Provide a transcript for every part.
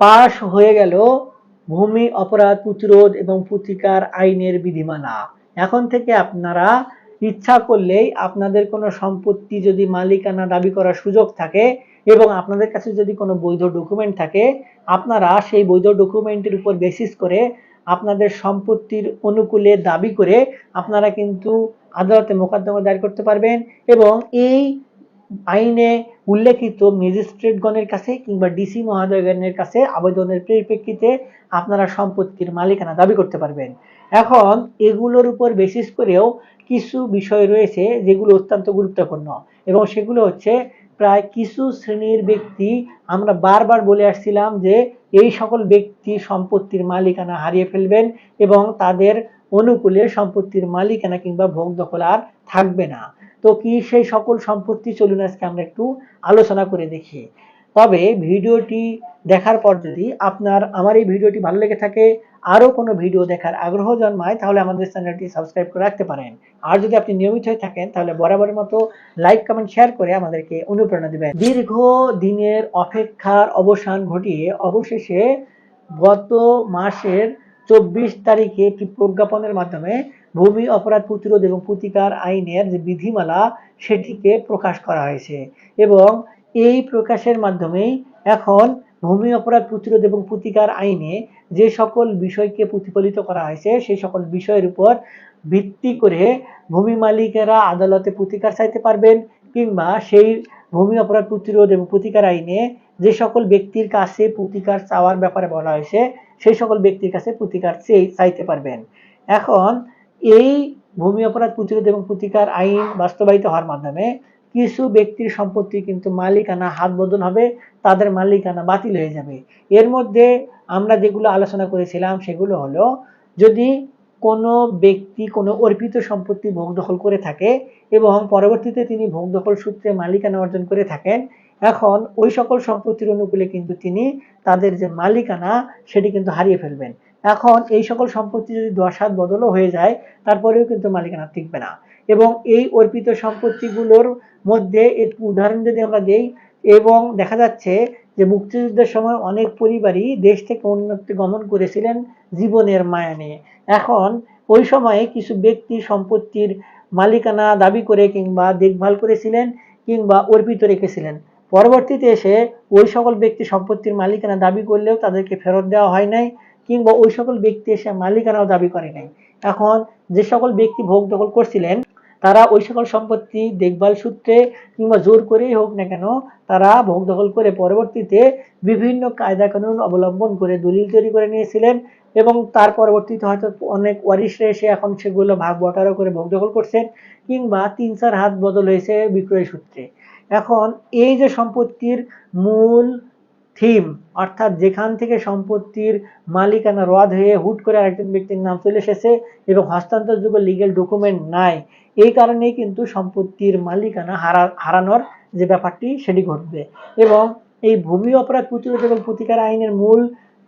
পাশ হয়ে গেল ভূমি, অপরাধ, প্রতিরোধ এবং প্রতিকার আইনের বিধিমালা। এখন থেকে আপনারা ইচ্ছা করলেই আপনাদের কোনো সম্পত্তি যদি মালিকানা দাবি করার সুযোগ থাকে এবং আপনাদের কাছে যদি কোনো বৈধ ডকুমেন্ট থাকে, আপনারা সেই বৈধ ডকুমেন্টের উপর বেসিস করে আপনাদের সম্পত্তির অনুকূলে দাবি করে আপনারা কিন্তু আদালতে মোকদ্দমা দায়ের করতে পারবেন এবং এই আইনে উল্লেখিত ম্যাজিস্ট্রেটগণের কাছে কিংবা ডিসি মহোদয়গণের কাছে আবেদনের পরিপ্রেক্ষিতে আপনারা সম্পত্তির মালিকানা দাবি করতে পারবেন। এখন এগুলোর উপর বেসিস করেও কিছু বিষয় রয়েছে যেগুলো অত্যন্ত গুরুত্বপূর্ণ এবং সেগুলো হচ্ছে প্রায় কিছু শ্রেণির ব্যক্তি, আমরা বারবার বলে আসছিলাম যে এই সকল ব্যক্তি সম্পত্তির মালিকানা হারিয়ে ফেলবেন এবং তাদের অনুকূলে সম্পত্তির মালিকানা কিংবা ভোগ দখল আর থাকবে না। তো কি সেই সকল সম্পত্তি চলুন আজকে আমরা একটু আলোচনা করে দেখি। তবে ভিডিওটি দেখার পর যদি আপনার আমার এই ভিডিওটি ভালো লেগে থাকে, আরও কোনো ভিডিও দেখার আগ্রহ জন্মায়, তাহলে আমাদের চ্যানেলটি সাবস্ক্রাইব করে রাখতে পারেন। আর যদি আপনি নিয়মিত হয়ে থাকেন, তাহলে বরাবরের মতো লাইক, কমেন্ট, শেয়ার করে আমাদেরকে অনুপ্রেরণা দিবেন। দীর্ঘ দিনের অপেক্ষার অবসান ঘটিয়ে অবশেষে গত মাসের চব্বিশ তারিখে একটি প্রজ্ঞাপনের মাধ্যমে ভূমি, অপরাধ প্রতিরোধ এবং প্রতিকার আইনের যে বিধিমালা সেটিকে প্রকাশ করা হয়েছে এবং এই প্রকাশের মাধ্যমেই এখন ভূমি, অপরাধ প্রতিরোধ এবং প্রতিকার আইনে যে সকল বিষয়কে প্রতিফলিত করা হয়েছে, সেই সকল বিষয়ের উপর ভিত্তি করে ভূমি মালিকেরা আদালতে প্রতিকার চাইতে পারবেন কিংবা সেই ভূমি, অপরাধ প্রতিরোধ এবং প্রতিকার আইনে যে সকল ব্যক্তির কাছে প্রতিকার চাওয়ার ব্যাপারে বলা হয়েছে, সেই সকল ব্যক্তির কাছে প্রতিকার চাইতে পারবেন। এখন এই ভূমি অপরাধ প্রতিরোধ এবং প্রতিকার আইন বাস্তবায়িত হওয়ার মাধ্যমে কিছু ব্যক্তির সম্পত্তি কিন্তু মালিকানা হাত বদল হবে, তাদের মালিকানা বাতিল হয়ে যাবে। এর মধ্যে আমরা যেগুলো আলোচনা করেছিলাম সেগুলো হলো, যদি কোনো ব্যক্তি কোনো অর্পিত সম্পত্তি ভোগ দখল করে থাকে এবং পরবর্তীতে তিনি ভোগ দখল সূত্রে মালিকানা অর্জন করে থাকেন, এখন ওই সকল সম্পত্তির অনুকূলে কিন্তু তিনি তাদের যে মালিকানা সেটি কিন্তু হারিয়ে ফেলবেন। এখন এই সকল সম্পত্তি যদি দশ হাত বদলও হয়ে যায়, তারপরেও কিন্তু মালিকানা টিকবে না। এবং এই অর্পিত সম্পত্তিগুলোর মধ্যে একটু উদাহরণ যদি আমরা দিই, এবং দেখা যাচ্ছে যে মুক্তিযুদ্ধের সময় অনেক পরিবারই দেশ থেকে উন্নতি গমন করেছিলেন জীবনের মায়া নিয়ে এখন ওই সময়ে কিছু ব্যক্তি সম্পত্তির মালিকানা দাবি করে কিংবা দেখভাল করেছিলেন কিংবা অর্পিত রেখেছিলেন। পরবর্তীতে এসে ওই সকল ব্যক্তি সম্পত্তির মালিকানা দাবি করলেও তাদেরকে ফেরত দেওয়া হয় নাই। কিংবা ওই সকল ব্যক্তি এসে মালিকানাও দাবি করে নাই। এখন যে সকল ব্যক্তি ভোগ দখল করছিলেন, তারা ওই সকল সম্পত্তি, দেখভাল সূত্রে কিংবা জোর করেই হোক না কেন, তারা ভোগ দখল করে পরবর্তীতে বিভিন্ন কায়দা কানুন অবলম্বন করে দলিল তৈরি করে নিয়েছিলেন এবং তার পরবর্তীতে হয়তো অনেক ওয়ারিশরা এসে এখন সেগুলো ভাগ বটারও করে ভোগ দখল করছেন কিংবা তিন চার হাত বদল হয়েছে বিক্রয় সূত্রে। এখন এই যে সম্পত্তির মূল থিম, অর্থাৎ যেখান থেকে সম্পত্তির মালিকানা রদ হয়ে হুট করে আরেকজন ব্যক্তির নাম চলে এসেছে এবং হস্তান্তরযোগ্য লিগেল ডকুমেন্ট নাই। এই কারণেই কিন্তু সম্পত্তির মালিকানা হারা, হারানোর যে ব্যাপারটি, সেটি ঘটবে। এবং এই ভূমি অপরাধ প্রতিরোধ এবং প্রতিকার আইনের মূল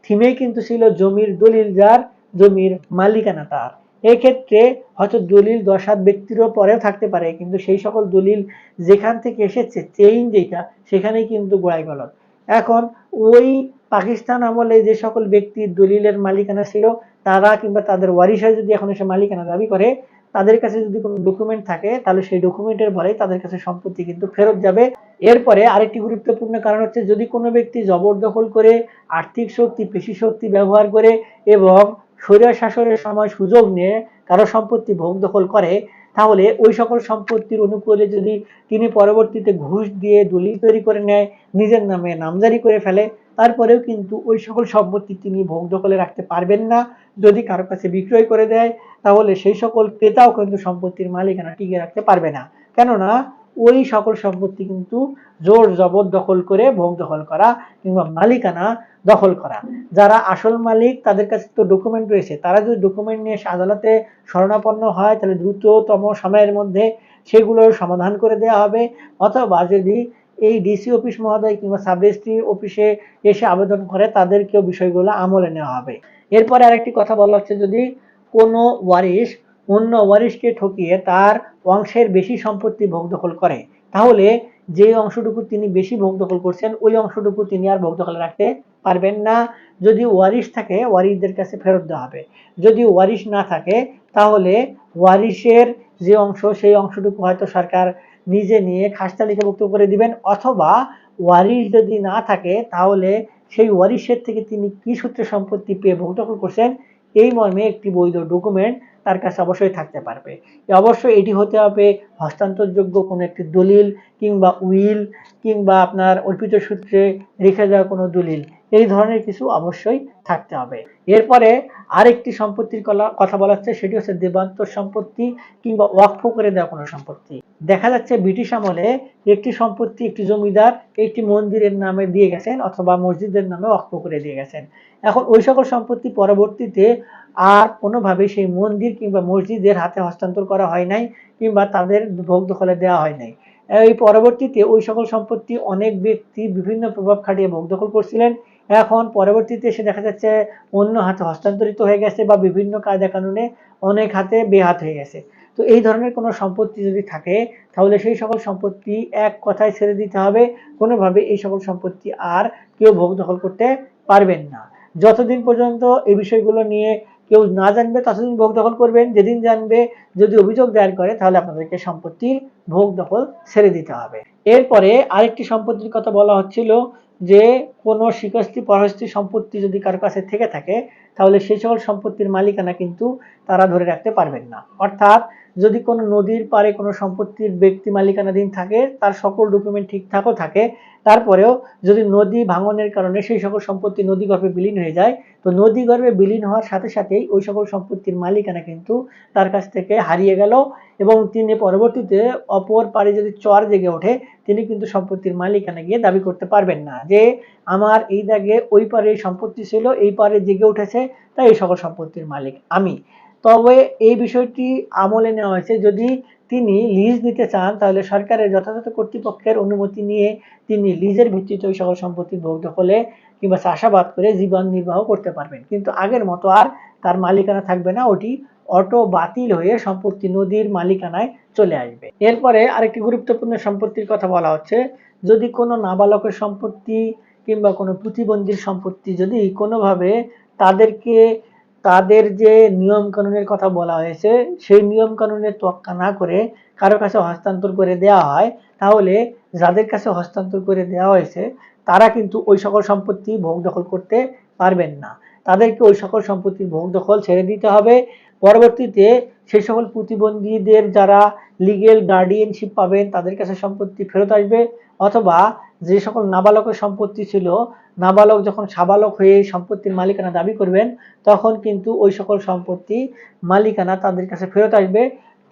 থিমেই কিন্তু ছিল জমির দলিল যার, জমির মালিকানা তার। এক্ষেত্রে হয়তো দলিল দশ হাত ব্যক্তিরও পরেও থাকতে পারে, কিন্তু সেই সকল দলিল যেখান থেকে এসেছে চেইন যেটা, সেখানেই কিন্তু গোড়ায় গলত এখন ওই পাকিস্তান আমলে যে সকল ব্যক্তির দলিলের মালিকানা ছিল, তারা কিংবা তাদের ওয়ারিশা যদি এখন এসে মালিকানা দাবি করে, তাদের কাছে যদি কোনো ডকুমেন্ট থাকে, তাহলে সেই ডকুমেন্টের বলে তাদের কাছে সম্পত্তি কিন্তু ফেরত যাবে। এরপরে আরেকটি গুরুত্বপূর্ণ কারণ হচ্ছে, যদি কোনো ব্যক্তি জবরদখল করে, আর্থিক শক্তি, পেশি শক্তি ব্যবহার করে এবং স্বৈর শাসনের সময় সুযোগ নিয়ে কারও সম্পত্তি ভোগ দখল করে তাহলে ওই সকল সম্পত্তির অনুকূলে যদি তিনি পরবর্তীতে ঘুষ দিয়ে দলিল তৈরি করে নেয়, নিজের নামে নামজারি করে ফেলে, তারপরেও কিন্তু ওই সকল সম্পত্তি তিনি ভোগ দখলে রাখতে পারবেন না। যদি কারও কাছে বিক্রয় করে দেয়, তাহলে সেই সকল ক্রেতাও কিন্তু সম্পত্তির মালিকানা টিকে রাখতে পারবে না। কেননা ওই সকল সম্পত্তি কিন্তু জোর জবর দখল করে ভোগ দখল করা কিংবা মালিকানা দখল করা। যারা আসল মালিক, তাদের কাছে তো ডকুমেন্ট রয়েছে। তারা যদি ডকুমেন্ট নিয়ে আদালতে শরণাপন্ন হয়, তাহলে দ্রুততম সময়ের মধ্যে সেগুলোর সমাধান করে দেওয়া হবে। অথবা যদি এই ডিসি অফিস মহোদয় কিংবা সাব রেজিস্ট্রি অফিসে এসে আবেদন করে, তাদেরকেও বিষয়গুলো আমলে নেওয়া হবে। এরপরে আরেকটি কথা বলা হচ্ছে, যদি কোনো ওয়ারিশ অন্য ওয়ারিশকে ঠকিয়ে তার অংশের বেশি সম্পত্তি ভোগ দখল করে। তাহলে যে অংশটুকু তিনি বেশি ভোগ দখল করছেন, ওই অংশটুকু তিনি আর ভোগ দখলে রাখতে পারবেন না। যদি ওয়ারিশ থাকে, ওয়ারিশদের কাছে ফেরত দেওয়া হবে। যদি ওয়ারিশ না থাকে, তাহলে ওয়ারিশের যে অংশ, সেই অংশটুকু হয়তো সরকার নিজে নিয়ে খাস তালিকাভুক্ত করে দিবেন। অথবা ওয়ারিশ যদি না থাকে, তাহলে সেই ওয়ারিশের থেকে তিনি কি সূত্রে সম্পত্তি পেয়ে ভোগ দখল করছেন এই মর্মে একটি বৈধ ডকুমেন্ট তার কাছে অবশ্যই থাকতে পারবে। অবশ্যই এটি হতে হবে হস্তান্তরযোগ্য কোনো একটি দলিল কিংবা উইল কিংবা আপনার অর্পিত সূত্রে রেখে দেওয়া কোনো দলিল। এই ধরনের কিছু অবশ্যই থাকতে হবে। এরপরে আরেকটি সম্পত্তির কথা বলা হচ্ছে, সেটি হচ্ছে দেবান্তর সম্পত্তি কিংবা ওয়াকফ করে দেওয়া কোনো সম্পত্তি। দেখা যাচ্ছে ব্রিটিশ আমলে একটি সম্পত্তি, একটি জমিদার একটি মন্দিরের নামে দিয়ে গেছেন অথবা মসজিদের নামে ওয়াকফ করে দিয়ে গেছেন। এখন ওই সকল সম্পত্তি পরবর্তীতে আর কোনোভাবে সেই মন্দির কিংবা মসজিদের হাতে হস্তান্তর করা হয় নাই কিংবা তাদের ভোগ দখলে দেওয়া হয় নাই। এই পরবর্তীতে ওই সকল সম্পত্তি অনেক ব্যক্তি বিভিন্ন প্রভাব খাটিয়ে ভোগ দখল করছিলেন। এখন পরবর্তীতে এসে দেখা যাচ্ছে অন্য হাতে হস্তান্তরিত হয়ে গেছে বা বিভিন্ন কায়দা কানুনে অনেক হাতে বেহাত হয়ে গেছে। তো এই ধরনের কোনো সম্পত্তি যদি থাকে, তাহলে সেই সকল সম্পত্তি এক কথায় ছেড়ে দিতে হবে। কোনোভাবে এই সকল সম্পত্তি আর কেউ ভোগ দখল করতে পারবেন না। যতদিন পর্যন্ত এই বিষয়গুলো নিয়ে কেউ না জানবে, ততদিন ভোগ দখল করবেন। যেদিন জানবে, যদি অভিযোগ দায়ের করে, তাহলে আপনাদেরকে সম্পত্তির ভোগ দখল ছেড়ে দিতে হবে। এরপরে আরেকটি সম্পত্তির কথা বলা হচ্ছিল যে কোনো শিকস্তি, পরহস্তি সম্পত্তি যদি কারও কাছে থেকে থাকে, তাহলে সেই সকল সম্পত্তির মালিকানা কিন্তু তারা ধরে রাখতে পারবেন না। অর্থাৎ যদি কোনো নদীর পারে কোনো সম্পত্তির ব্যক্তি মালিকানাধীন থাকে, তার সকল ডকুমেন্ট ঠিকঠাকও থাকে, তারপরেও যদি নদী ভাঙনের কারণে সেই সকল সম্পত্তি নদী গর্ভে বিলীন হয়ে যায়, তো নদী গর্ভে বিলীন হওয়ার সাথে সাথেই ওই সকল সম্পত্তির মালিকানা কিন্তু তার কাছ থেকে হারিয়ে গেল এবং তিনি পরবর্তীতে অপর পারে যদি চর জেগে ওঠে তিনি কিন্তু সম্পত্তির মালিকানা গিয়ে দাবি করতে পারবেন না যে আমার এই দাগে ওই পারে সম্পত্তি ছিল, এই পারে জেগে উঠেছে, তাই এই সকল সম্পত্তির মালিক আমি। তবে এই বিষয়টি আমলে নেওয়া হয়েছে, যদি তিনি লিজ নিতে চান, তাহলে সরকারের যথাযথ কর্তৃপক্ষের অনুমতি নিয়ে তিনি লিজের ভিত্তিতে ওই সকল সম্পত্তি ভোগ দখলে কিংবা চাষাবাদ করে জীবন নির্বাহ করতে পারবেন। কিন্তু আগের মতো আর তার মালিকানা থাকবে না, ওটি অটো বাতিল হয়ে সম্পত্তি নদীর মালিকানায় চলে আসবে। এরপরে আরেকটি গুরুত্বপূর্ণ সম্পত্তির কথা বলা হচ্ছে। যদি কোনো নাবালকের সম্পত্তি কিংবা কোনো প্রতিবন্ধীর সম্পত্তি যদি কোনোভাবে তাদেরকে, তাদের যে নিয়ম কানুনের কথা বলা হয়েছে, সেই নিয়ম কানুনের তোয়াক্কা না করে কারও কাছে হস্তান্তর করে দেওয়া হয়, তাহলে যাদের কাছে হস্তান্তর করে দেওয়া হয়েছে, তারা কিন্তু ওই সকল সম্পত্তি ভোগ দখল করতে পারবেন না। তাদেরকে ওই সকল সম্পত্তির ভোগ দখল ছেড়ে দিতে হবে। পরবর্তীতে সেই সকল প্রতিবন্ধীদের যারা লিগেল গার্ডিয়ানশিপ পাবেন, তাদের কাছে সম্পত্তি ফেরত আসবে অথবা যে সকল নাবালকের সম্পত্তি ছিল, নাবালক যখন সাবালক হয়ে সম্পত্তির মালিকানা দাবি করবেন, তখন কিন্তু ওই সকল সম্পত্তি মালিকানা তাদের কাছে ফেরত আসবে,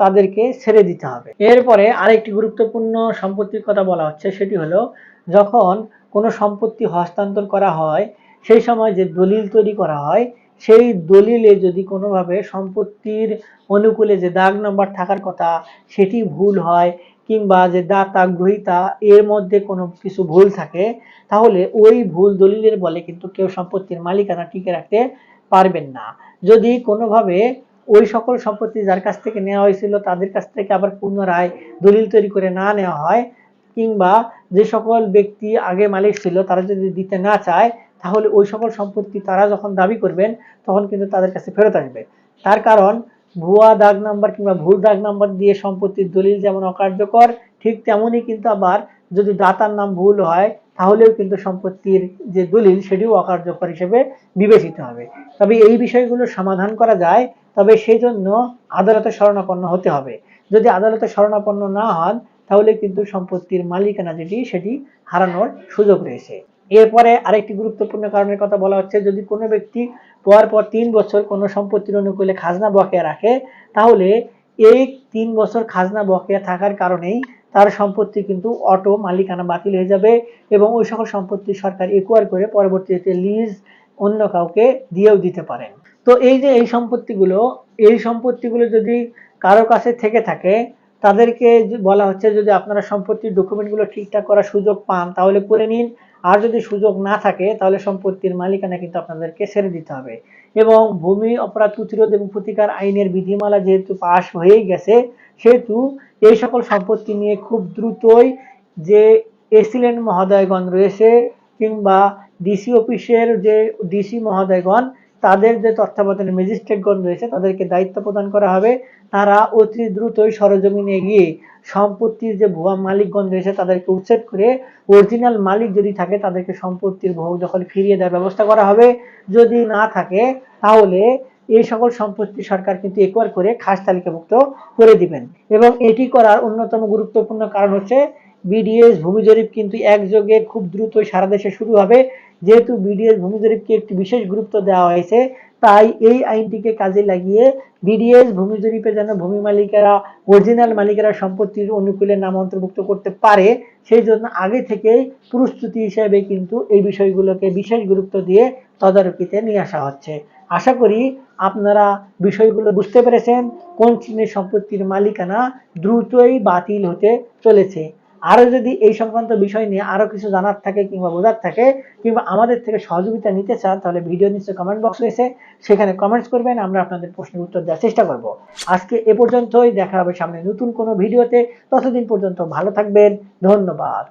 তাদেরকে ছেড়ে দিতে হবে। এরপরে আরেকটি গুরুত্বপূর্ণ সম্পত্তির কথা বলা হচ্ছে, সেটি হলো যখন কোনো সম্পত্তি হস্তান্তর করা হয়, সেই সময় যে দলিল তৈরি করা হয় সেই দলিলে যদি কোনোভাবে সম্পত্তির অনুকূলে যে দাগ নাম্বার থাকার কথা সেটি ভুল হয় কিংবা যে দাতা, গ্রহিতা এর মধ্যে কোনো কিছু ভুল থাকে, তাহলে ওই ভুল দলিলের বলে কিন্তু কেউ সম্পত্তির মালিকানা টিকে রাখতে পারবেন না। যদি কোনোভাবে ওই সকল সম্পত্তি যার কাছ থেকে নেওয়া হয়েছিল তাদের কাছ থেকে আবার পুনরায় দলিল তৈরি করে না নেওয়া হয় কিংবা যে সকল ব্যক্তি আগে মালিক ছিল তারা যদি দিতে না চায় তাহলে ওই সকল সম্পত্তি তারা যখন দাবি করবেন, তখন কিন্তু তাদের কাছে ফেরত আসবে। তার কারণ, ভুয়া দাগ নাম্বার কিংবা ভুল দাগ নাম্বার দিয়ে সম্পত্তির দলিল যেমন অকার্যকর, ঠিক তেমনই কিন্তু আবার যদি দাতার নাম ভুল হয়, তাহলেও কিন্তু সম্পত্তির যে দলিল সেটিও অকার্যকর হিসেবে বিবেচিত হবে। তবে এই বিষয়গুলো সমাধান করা যায়, তবে সেই জন্য আদালতে শরণাপন্ন হতে হবে। যদি আদালতে শরণাপন্ন না হন, তাহলে কিন্তু সম্পত্তির মালিকানা যেটি, সেটি হারানোর সুযোগ রয়েছে। এরপরে আরেকটি গুরুত্বপূর্ণ কারণের কথা বলা হচ্ছে, যদি কোনো ব্যক্তি পর পর তিন বছর কোনো সম্পত্তির অনুকূলে খাজনা বকেয়া রাখে, তাহলে এই তিন বছর খাজনা বকেয়া থাকার কারণেই তার সম্পত্তি কিন্তু অটো মালিকানা বাতিল হয়ে যাবে এবং ওই সকল সম্পত্তি সরকার একুয়ার করে পরবর্তীতে লিজ অন্য কাউকে দিয়েও দিতে পারেন তো এই যে এই সম্পত্তিগুলো এই সম্পত্তিগুলো যদি কারও কাছে থেকে থাকে, তাদেরকে বলা হচ্ছে, যদি আপনারা সম্পত্তির ডকুমেন্টগুলো ঠিকঠাক করার সুযোগ পান, তাহলে করে নিন। আর যদি সুযোগ না থাকে, তাহলে সম্পত্তির মালিকানা কিন্তু আপনাদেরকে ছেড়ে দিতে হবে। এবং ভূমি, অপরাধ, প্রতিরোধ এবং প্রতিকার আইনের বিধিমালা যেহেতু পাশ হয়েই গেছে, সেহেতু এই সকল সম্পত্তি নিয়ে খুব দ্রুতই যে এসিলেন্ট মহোদয়গণ রয়েছে কিংবা ডিসি অফিসের যে ডিসি মহোদয়গণ তাদের যে তত্ত্বাবধানে ম্যাজিস্ট্রেটগণ রয়েছে, তাদেরকে দায়িত্ব প্রদান করা হবে। তারা অতি দ্রুতই সরজমিনে গিয়ে সম্পত্তির যে ভুয়া মালিকগণ রয়েছে, তাদেরকে উচ্ছেদ করে অরিজিনাল মালিক যদি থাকে, তাদেরকে সম্পত্তির ভোগ দখল ফিরিয়ে দেওয়ার ব্যবস্থা করা হবে। যদি না থাকে, তাহলে এই সকল সম্পত্তি সরকার কিন্তু একবার করে খাস তালিকাভুক্ত করে দিবেন। এবং এটি করার অন্যতম গুরুত্বপূর্ণ কারণ হচ্ছে বিডিএস ভূমি জরিপ কিন্তু একযোগে খুব দ্রুত সারা দেশে শুরু হবে। যেহেতু বিডিএস ভূমি জরিপকে একটি বিশেষ গুরুত্ব দেওয়া হয়েছে, তাই এই আইনটিকে কাজে লাগিয়ে বিডিএস ভূমি জরিপে যেন ভূমি মালিকেরা, অরিজিনাল মালিকেরা সম্পত্তির অনুকূলে নাম অন্তর্ভুক্ত করতে পারে, সেই জন্য আগে থেকেই প্রস্তুতি হিসেবে কিন্তু এই বিষয়গুলোকে বিশেষ গুরুত্ব দিয়ে তদারকিতে নিয়ে আসা হচ্ছে। আশা করি আপনারা বিষয়গুলো বুঝতে পেরেছেন, কোন চিহ্নের সম্পত্তির মালিকানা দ্রুতই বাতিল হতে চলেছে। আরও যদি এই সংক্রান্ত বিষয় নিয়ে আরও কিছু জানার থাকে কিংবা বোঝার থাকে, কিংবা আমাদের থেকে সহযোগিতা নিতে চান, তাহলে ভিডিও নিচে কমেন্ট বক্স রয়েছে। সেখানে কমেন্টস করবেন, আমরা আপনাদের প্রশ্নের উত্তর দেওয়ার চেষ্টা করব। আজকে এ পর্যন্তই, দেখা হবে সামনে নতুন কোনো ভিডিওতে। ততদিন পর্যন্ত ভালো থাকবেন, ধন্যবাদ।